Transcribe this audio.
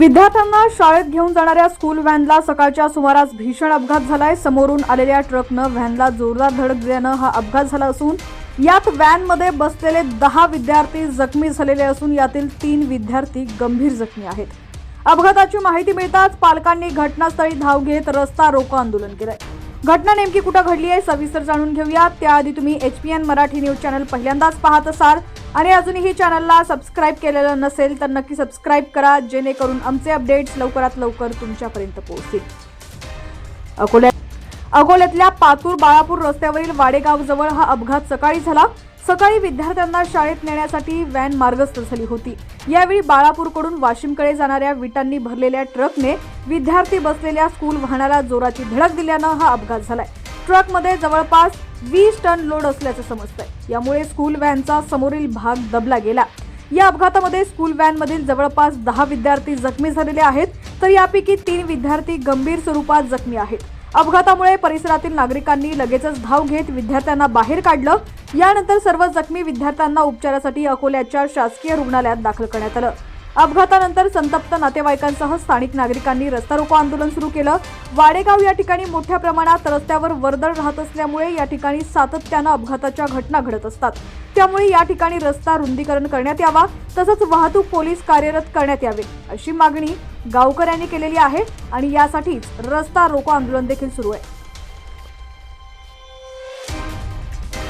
विद्यार्थ्यांना शाळेत घेऊन जाणाऱ्या स्कूल व्हॅनला सकाळच्या सुमारास भीषण अपघात झालाय. समोरून आलेल्या ट्रकनं व्हॅनला जोरदार धडक दिल्यानं हा अपघात झाला असून यात व्हॅनमध्ये बसलेले दहा विद्यार्थी जखमी झालेले असून यातील तीन विद्यार्थी गंभीर जखमी आहेत. अपघाताची माहिती मिळताच पालकांनी घटनास्थळी धाव घेत रस्ता रोको आंदोलन केलंय. घटना नेमकी कुठं घडली आहे सविस्तर जाणून घेऊया त्याआधी तुम्ही H P N Marathi news channel पहिल्यांदाच पाहत असाल. आणि अजूनही चॅनलला सबस्क्राईब केलेलं नसेल तर नक्की सबस्क्राईब करा जेणेकरून आमचे अपडेट्स लवकरात लवकर तुमच्यापर्यंत पोहोचतील. अकोल्यात अकोल्यातल्या पातूर बाळापूर रस्त्यावरील वाडेगावजवळ हा अपघात सकाळी झाला. सकाळी विद्यार्थ्यांना शाळेत नेण्यासाठी व्हॅन मार्गस्थ झाली होती. यावेळी बाळापूरकडून वाशिमकडे जाणाऱ्या विटांनी भरलेल्या ट्रकने विद्यार्थी बसलेल्या स्कूल वाहनाला जोराची धडक दिल्यानं हा अपघात झालाय. ट्रकमध्ये जवळपास वीस टन लोड असल्याचं समजतंय. यामुळे स्कूल व्हॅनचा समोरील भाग दबला गेला. या अपघातामध्ये स्कूल व्हॅनमधील जवळपास दहा विद्यार्थी जखमी झालेले आहेत तर यापैकी तीन विद्यार्थी गंभीर स्वरूपात जखमी आहेत. अपघातामुळे परिसरातील नागरिकांनी लगेचच धाव घेत विद्यार्थ्यांना बाहेर काढलं. यानंतर सर्व जखमी विद्यार्थ्यांना उपचारासाठी अकोल्याच्या शासकीय रुग्णालयात दाखल करण्यात आलं. अपघातानंतर संतप्त नातेवाईकांसह स्थानिक नागरिकांनी रस्ता रोको आंदोलन सुरू केलं. वाडेगाव या ठिकाणी मोठ्या प्रमाणात रस्त्यावर वर्दळ राहत असल्यामुळे या ठिकाणी सातत्यानं अपघाताच्या घटना घडत असतात. त्यामुळे या ठिकाणी रस्ता रुंदीकरण करण्यात यावा तसंच वाहतूक पोलीस कार्यरत करण्यात यावे अशी मागणी गावकऱ्यांनी केलेली आहे आणि यासाठीच रस्ता रोको आंदोलन देखील सुरू आहे.